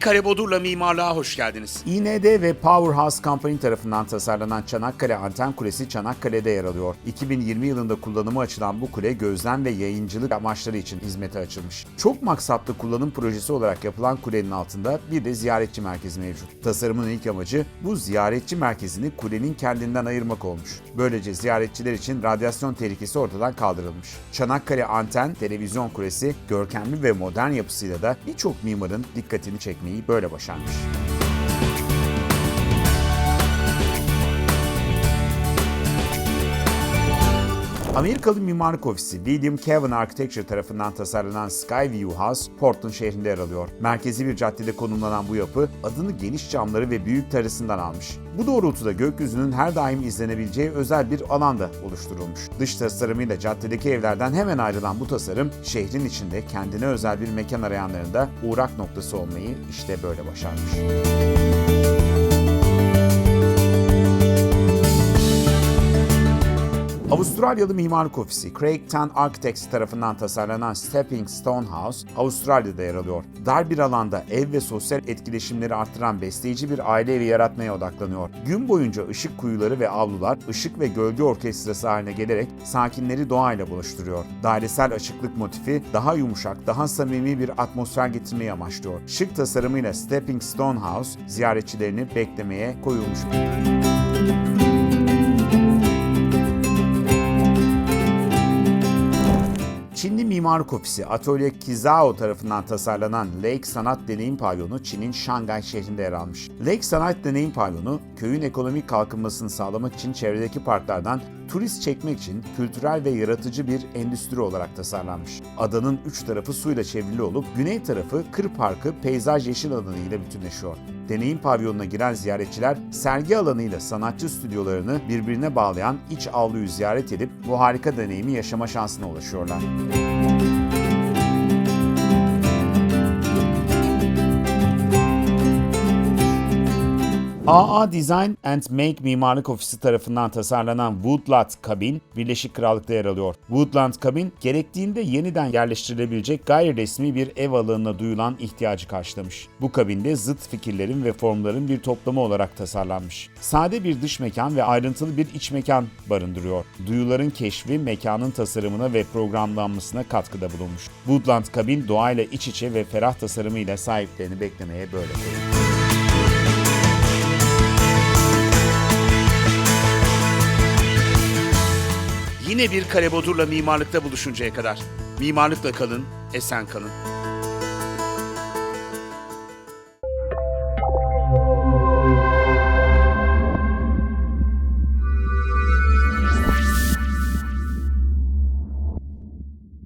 Kare Bodur'la mimarlığa hoş geldiniz. İND ve Powerhouse Company tarafından tasarlanan Çanakkale Anten Kulesi Çanakkale'de yer alıyor. 2020 yılında kullanıma açılan bu kule gözlem ve yayıncılık amaçları için hizmete açılmış. Çok maksatlı kullanım projesi olarak yapılan kulenin altında bir de ziyaretçi merkezi mevcut. Tasarımın ilk amacı bu ziyaretçi merkezini kulenin kendinden ayırmak olmuş. Böylece ziyaretçiler için radyasyon tehlikesi ortadan kaldırılmış. Çanakkale Anten Televizyon Kulesi görkemli ve modern yapısıyla da birçok mimarın dikkatini çekmeyi böyle başarmış. Amerikalı mimarlık ofisi William Cavan Architecture tarafından tasarlanan Skyview House, Portland şehrinde yer alıyor. Merkezi bir caddede konumlanan bu yapı adını geniş camları ve büyük terasından almış. Bu doğrultuda gökyüzünün her daim izlenebileceği özel bir alanda oluşturulmuş. Dış tasarımıyla caddedeki evlerden hemen ayrılan bu tasarım, şehrin içinde kendine özel bir mekan arayanların da uğrak noktası olmayı işte böyle başarmış. Avustralyalı mimarlık ofisi Craig Tan Architects tarafından tasarlanan Stepping Stone House, Avustralya'da yer alıyor. Dar bir alanda ev ve sosyal etkileşimleri artıran besleyici bir aile evi yaratmaya odaklanıyor. Gün boyunca ışık kuyuları ve avlular ışık ve gölge orkestrası haline gelerek sakinleri doğayla buluşturuyor. Dairesel açıklık motifi daha yumuşak, daha samimi bir atmosfer getirmeyi amaçlıyor. Şık tasarımıyla Stepping Stone House ziyaretçilerini beklemeye koyulmuş. Çinli mimarlık ofisi Atölye Kizao tarafından tasarlanan Lake Sanat Deneyim Pavyonu Çin'in Şangay şehrinde yer almış. Lake Sanat Deneyim Pavyonu, köyün ekonomik kalkınmasını sağlamak için çevredeki parklardan turist çekmek için kültürel ve yaratıcı bir endüstri olarak tasarlanmış. Adanın üç tarafı suyla çevrili olup güney tarafı Kır Parkı peyzaj yeşil alanı ile bütünleşiyor. Deneyim pavyonuna giren ziyaretçiler sergi alanıyla sanatçı stüdyolarını birbirine bağlayan iç avluyu ziyaret edip bu harika deneyimi yaşama şansına ulaşıyorlar. AA Design and Make Mimarlık Ofisi tarafından tasarlanan Woodland kabin Birleşik Krallık'ta yer alıyor. Woodland kabin gerektiğinde yeniden yerleştirilebilecek gayri resmi bir ev alanına duyulan ihtiyacı karşılamış. Bu kabinde zıt fikirlerin ve formların bir toplamı olarak tasarlanmış. Sade bir dış mekan ve ayrıntılı bir iç mekan barındırıyor. Duyuların keşfi mekanın tasarımına ve programlanmasına katkıda bulunmuş. Woodland kabin doğayla iç içe ve ferah tasarımıyla sahiplerini beklemeye böyle koyuyor. Yine bir Kare Bodur'la mimarlıkta buluşuncaya kadar. Mimarlıkla kalın, esen kalın.